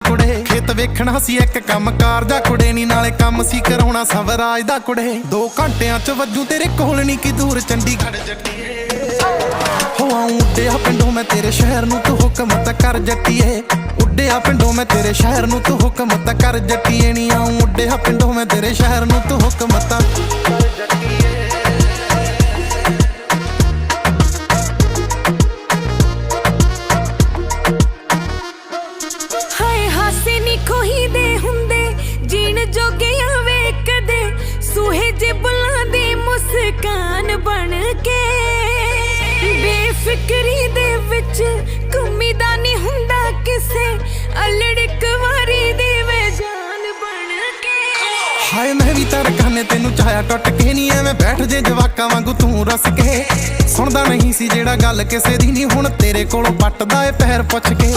ਕੁੜੇ। ਖੇਤ ਵੇਖਣਾ ਸੀ ਇੱਕ ਕੰਮ ਕਾਰ ਦਾ ਕੁੜੇ ਨਹੀਂ ਨਾਲੇ ਕੰਮ ਸੀ ਕਰਾਉਣਾ ਸਵਰਾਜ ਦਾ ਕੁੜੇ। 2 ਘੰਟਿਆਂ ਚ ਵੱਜੂ ਤੇਰੇ ਕੋਲ ਨਹੀਂ ਕੀ ਦੂਰ ਚੰਡੀਗੜ੍ਹ ਜੱਟੀਏ। ਹੋ ਉੱਡਿਆ ਪਿੰਡੋਂ ਮੈਂ ਤੇਰੇ ਸ਼ਹਿਰ ਨੂੰ, ਤੂੰ ਹੁਕਮ ਤਾਂ ਕਰ ਜੱਟੀਏ। ਉੱਡਿਆ ਪਿੰਡੋਂ ਮੈਂ ਤੇਰੇ ਸ਼ਹਿਰ ਨੂੰ, ਤੂੰ ਹੁਕਮ ਤਾਂ ਕਰ ਜੱਟੀਏ। ਨਹੀਂ ਆਉਂ ਉੱਡਿਆ ਪਿੰਡੋਂ ਮੈਂ ਤੇਰੇ ਸ਼ਹਿਰ ਨੂੰ, ਤੂੰ ਹੁਕਮ ਤਾਂ ਜੋਗਿਆਂ ਵੇ ਕਦੇ ਸੂਹੇ ਜੇ ਬੁਲਾਉਂਦੇ ਮੁਸਕਾਨ ਬਣ ਕੇ। ਬੇਫਿਕਰੀ ਦੇ ਵਿੱਚ ਕਮੀ ਦਾ ਨਹੀਂ ਹੁੰਦਾ ਕਿਸੇ ਅਲੜਕ ਵਾਰੀ ਦੀ ਵੇ ਜਾਨ ਬਣ ਕੇ। ਹਾਏ ਮੈਂ ਵੀ ਤਰਕਾਨੇ ਤੈਨੂੰ ਚਾਹਿਆ ਟੁੱਟ ਕੇ ਨਹੀਂ ਐਵੇਂ ਬੈਠ ਜੇ ਜਵਾਕਾਂ ਵਾਂਗੂ ਤੂੰ ਰਸ ਕੇ। ਸੁਣਦਾ ਨਹੀਂ ਸੀ ਜਿਹੜਾ ਗੱਲ ਕਿਸੇ ਦੀ ਨਹੀਂ ਹੁਣ ਤੇਰੇ ਕੋਲੋਂ ਪੱਟਦਾ ਏ ਪੈਰ ਪੁੱਛ ਕੇ।